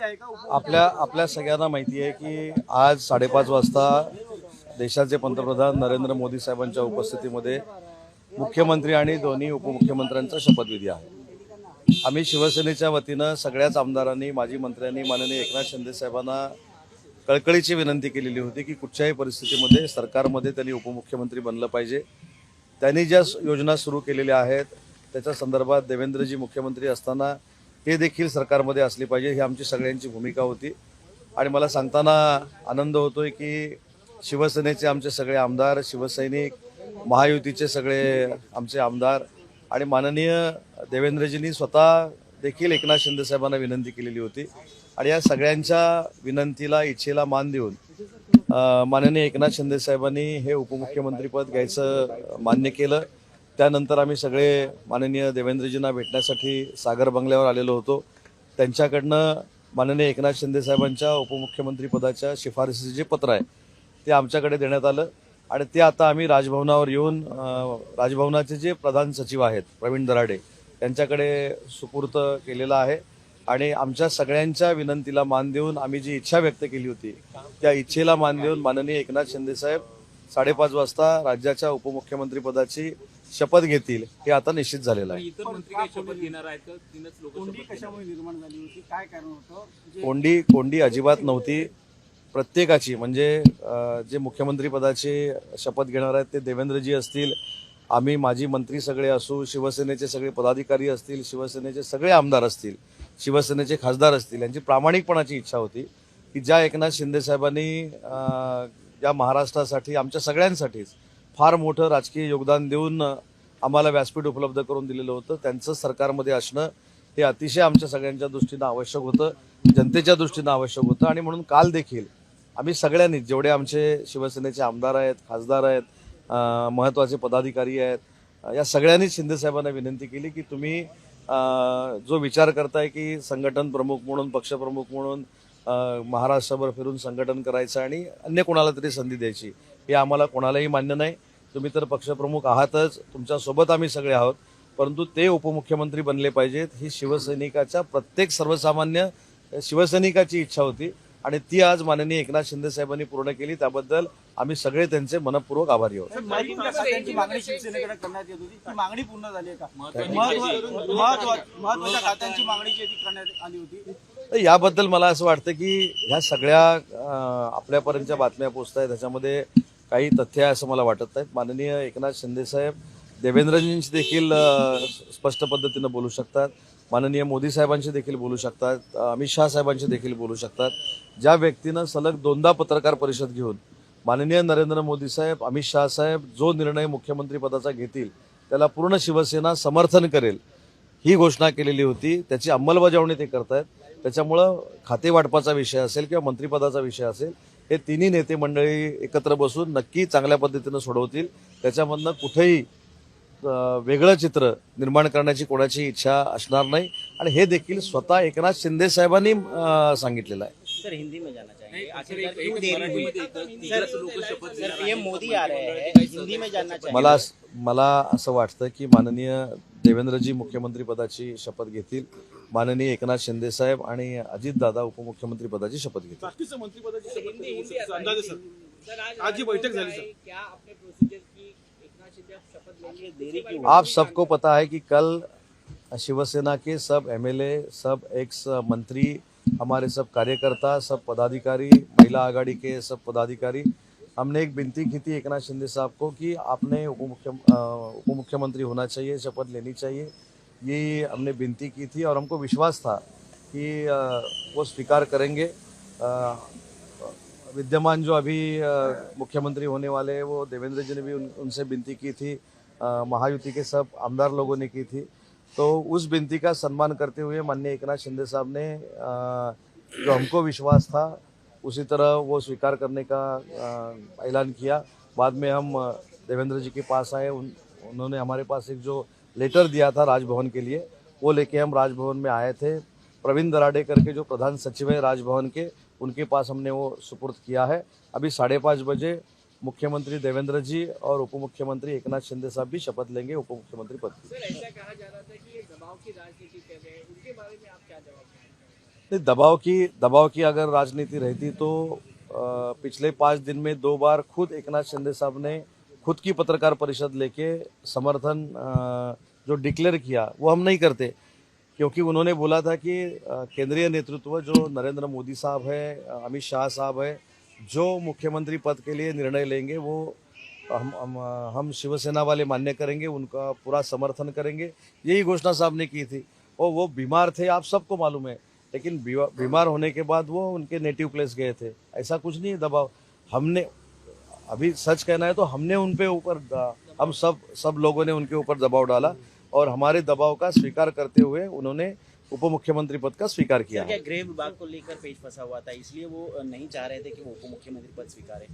आपल्या आपल्या सगळ्यांना माहिती आहे की आज साडेपाच वाजता देशाचे पंतप्रधान नरेंद्र मोदी साहेबांच्या उपस्थितीमध्ये मुख्यमंत्री आणि दोन्ही उपमुख्यमंत्र्यांचा शपथविधी आहे. आम्ही शिवसेनेच्या वतीनं सगळ्याच आमदारांनी माजी मंत्र्यांनी माननीय एकनाथ शिंदे साहेबांना कळकळीची विनंती केलेली होती की कुठच्याही परिस्थितीमध्ये सरकारमध्ये त्यांनी उपमुख्यमंत्री बनलं पाहिजे. त्यांनी ज्या योजना सुरू केलेल्या आहेत त्याच्या संदर्भात देवेंद्रजी मुख्यमंत्री असताना हे देखील सरकारमध्ये असले पाहिजे. ही आमची सगळ्यांची भूमिका होती. आणि मला सांगताना आनंद होतोय की शिवसेनेचे आमचे सगळे आमदार शिवसैनिक महायुतीचे सगळे आमचे आमदार आणि माननीय देवेंद्रजींनी स्वतः देखील एकनाथ शिंदेसाहेबांना विनंती केलेली होती. आणि या सगळ्यांच्या विनंतीला इच्छेला मान देऊन माननीय एकनाथ शिंदेसाहेबांनी हे उपमुख्यमंत्रीपद घ्यायचं मान्य केलं. त्यानंतर आम्ही सगळे माननीय देवेंद्रजींना भेटण्यासाठी सागर बंगल्यावर आलेलो होतो. त्यांच्याकडनं माननीय एकनाथ शिंदे साहेबांच्या उपमुख्यमंत्रीपदाच्या शिफारसीचे जे पत्र आहे ते आमच्याकडे देण्यात आलं. आणि ते आता आम्ही राजभवनावर येऊन राजभवनाचे जे प्रधान सचिव आहेत प्रवीण दराडे त्यांच्याकडे सुपूर्त केलेला आहे. आणि आमच्या सगळ्यांच्या विनंतीला मान देऊन आम्ही जी इच्छा व्यक्त केली होती त्या इच्छेला मान देऊन माननीय एकनाथ शिंदेसाहेब साडेपाच वाजता राज्याच्या उपमुख्यमंत्रीपदाची शपथ घेतील हे आता निश्चित झालेलं आहे. इतर मंत्री काही शपथ घेणार आहेत का? तीनच लोक कोंडी कशामुळे निर्माण झाली होती? काय कारण होतं? जे कोंडी कोंडी अजिबात नव्हती. प्रत्येकाची म्हणजे अ, जे मुख्यमंत्री पदाचे शपथ घेणार आहेत ते देवेंद्रजी असतील. आम्ही माजी मंत्री सगळे असू शिवसेनेचे सगळे पदाधिकारी असतील शिवसेनेचे सगळे आमदार असतील शिवसेनेचे खासदार असतील यांची प्रामाणिकपणाची इच्छा होती की ज्या एकनाथ शिंदे साहेबांनी अ, या महाराष्ट्रासाठी आमच्या सगळ्यांसाठीच फार मोठं राजकीय योगदान देऊन आम्हाला व्यासपीठ उपलब्ध करून दिलेलं होतं. त्यांचं सरकारमध्ये असणं हे अतिशय आमच्या सगळ्यांच्या दृष्टीनं आवश्यक होतं जनतेच्या दृष्टीनं आवश्यक होतं आणि म्हणून काल देखील आम्ही सगळ्यांनी जेवढे आमचे शिवसेनेचे आमदार आहेत खासदार आहेत महत्त्वाचे पदाधिकारी आहेत या सगळ्यांनीच शिंदेसाहेबांना विनंती केली की तुम्ही जो विचार करताय की संघटन प्रमुख म्हणून पक्षप्रमुख म्हणून महाराष्ट्रभर फिरून संघटन करायचं आणि अन्य कोणाला तरी संधी द्यायची हे आम्हाला कोणालाही मान्य नाही. तुम्ही तर पक्षप्रमुख आहातच तुमच्यासोबत आम्ही सगळे आहोत. परंतु ते उपमुख्यमंत्री बनले पाहिजेत. ही शिवसैनिकाच्या प्रत्येक सर्वसामान्य शिवसैनिकाची इच्छा होती आणि ती आज माननीय एकनाथ शिंदे साहेबांनी पूर्ण केली. त्याबद्दल आम्ही सगळे त्यांचे मनपूर्वक आभारी आहोत. महत्त्वाच्या खात्यांची मागणी शिवसेनेकडे करण्यात येत होती ती मागणी पूर्ण झाली आहे का? महत्त्वाची महत्त्व- महत्त्व- महत्त्वाच्या खात्यांची मागणी जी आहे ती करण्यात आली होती. तर याबद्दल मला असं वाटतं की ह्या सगळ्या आपल्यापर्यंतच्या बातम्या पोचत आहेत त्याच्यामध्ये काही तथ्य आहे असं मला वाटत नाहीत माननीय एकनाथ शिंदेसाहेब देवेंद्रजींशी देखील स्पष्ट पद्धतीनं बोलू शकतात. माननीय मोदी साहेबांशी देखील बोलू शकतात. अमित शहा साहेबांशी देखील बोलू शकतात. ज्या व्यक्तीनं सलग दोनदा पत्रकार परिषद घेऊन माननीय नरेंद्र मोदी साहेब अमित शहा साहेब जो निर्णय मुख्यमंत्री पदाचा घेतील त्याला पूर्ण शिवसेना समर्थन करेल ही घोषणा केलेली होती. त्याची अंमलबजावणी ते करतायत. त्याच्यामुळं खाते वाटपाचा विषय असेल किंवा मंत्रिपदाचा विषय असेल हे तिन्ही नेते मंडळी एकत्र बसून नक्की चांगल्या पद्धतीनं सोडवतील. त्याच्यामधनं कुठेही वेगळं चित्र निर्माण करण्याची कोणाची इच्छा असणार नाही. आणि हे देखील स्वतः एकनाथ शिंदे साहेबांनी सांगितलेलं आहे. सर हिंदी में जाना चाहेंगे सर आखिरकार एक क्यों एक देरी हुई मराठीमध्ये येतं तीनच लोक शपथ घेणार सर पीएम आहेत. मोदी आ रहे हैं। काही हिंदी में जानना चाहिए। मला मला असं वाटतं की माननीय देवेंद्रजी मुख्यमंत्री पदाची शपथ घेतील. माननीय एकनाथ शिंदे साहेब आणि अजितदादा उपमुख्यमंत्री पदाची शपथ घेतील. आप शपथ लेंगे देरी क्यों आप सबको पता है कि कल शिवसेना के सब एमएलए सब एक्स मंत्री हमारे सब कार्यकर्ता सब पदाधिकारी महिला आघाड़ी के सब पदाधिकारी हमने एक विनती की थी एकनाथ शिंदे साहब को कि आपने उपमुख्य अ, उपमुख्यमंत्री होना चाहिए शपथ लेनी चाहिए। ये हमने विनती की थी और हमको विश्वास था कि वो स्वीकार करेंगे। विद्यमान जो अभी मुख्यमंत्री होने वाले हैं वो देवेंद्र जी ने भी उन, उनसे विनती की थी। महायुति के सब आमदार लोगों ने की थी। तो उस विनती का सम्मान करते हुए माननीय एकनाथ शिंदे साहब ने जो हमको विश्वास था उसी तरह वो स्वीकार करने का ऐलान किया। बाद में हम देवेंद्र जी के पास आए। उन, उन्होंने हमारे पास एक जो लेटर दिया था राजभवन के लिए वो लेके हम राजभवन में आए थे। प्रवीण दराडे करके जो प्रधान सचिव है राजभवन के उनके पास हमने वो सुपुर्द किया है। अभी साढ़े पाँच बजे मुख्यमंत्री देवेंद्र जी और उप मुख्यमंत्री एक नाथ शिंदे साहब भी शपथ लेंगे उप मुख्यमंत्री पद नहीं दबाव की दबाव की अगर राजनीति रहती तो पिछले पाँच दिन में दो बार खुद एकनाथ शिंदे साहब ने खुद की पत्रकार परिषद लेके समर्थन जो डिक्लेयर किया, वो हम नहीं करते। क्योंकि उन्होंने बोला था कि केंद्रीय नेतृत्व जो नरेंद्र मोदी साहब है, अमित शाह साहब है, जो मुख्यमंत्री पद के लिए निर्णय लेंगे, वो हम हम हम शिवसेना वाले मान्य करेंगे, उनका पूरा समर्थन करेंगे। यही घोषणा साहब ने की थी। और वो बीमार थे, आप सबको मालूम है, लेकिन बीमार होने के बाद वो उनके नेटिव प्लेस गए थे। ऐसा कुछ नहीं दबाव। हमने अभी सच कहना है तो हमने उन पे ऊपर हम सब सब लोगों ने उनके ऊपर दबाव डाला और हमारे दबाव का स्वीकार करते हुए उन्होंने उप मुख्यमंत्री पद का स्वीकार किया क्या गृह विभाग को लेकर पेज फंसा हुआ था इसलिए वो नहीं चाह रहे थे कि वो उप मुख्यमंत्री पद स्वीकारे?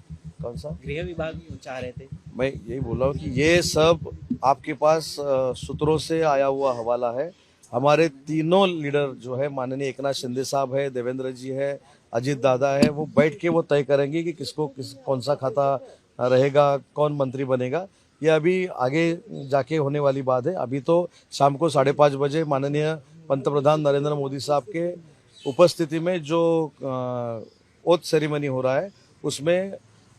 कौन सा? गृह विभाग चाह रहे थे? मैं यही बोल रहा हूँ कि ये सब आपके पास सूत्रों से आया हुआ हवाला है। हमारे तीनों लीडर जो है माननीय एकनाथ शिंदे साहब है देवेंद्र जी है अजीत दादा है, वो बैठ के वो तय करेंगे कि किसको, किस, कौन सा खाता रहेगा, कौन मंत्री बनेगा। ये अभी आगे जाके होने वाली बात है। अभी तो शाम को साढ़े पाँच बजे माननीय पंतप्रधान नरेंद्र मोदी साहब के उपस्थिति में जो ओथ सेरेमनी हो रहा है, उसमें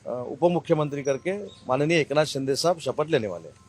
उप मुख्यमंत्री करके माननीय एकनाथ शिंदे साहब शपथ लेने वाले हैं।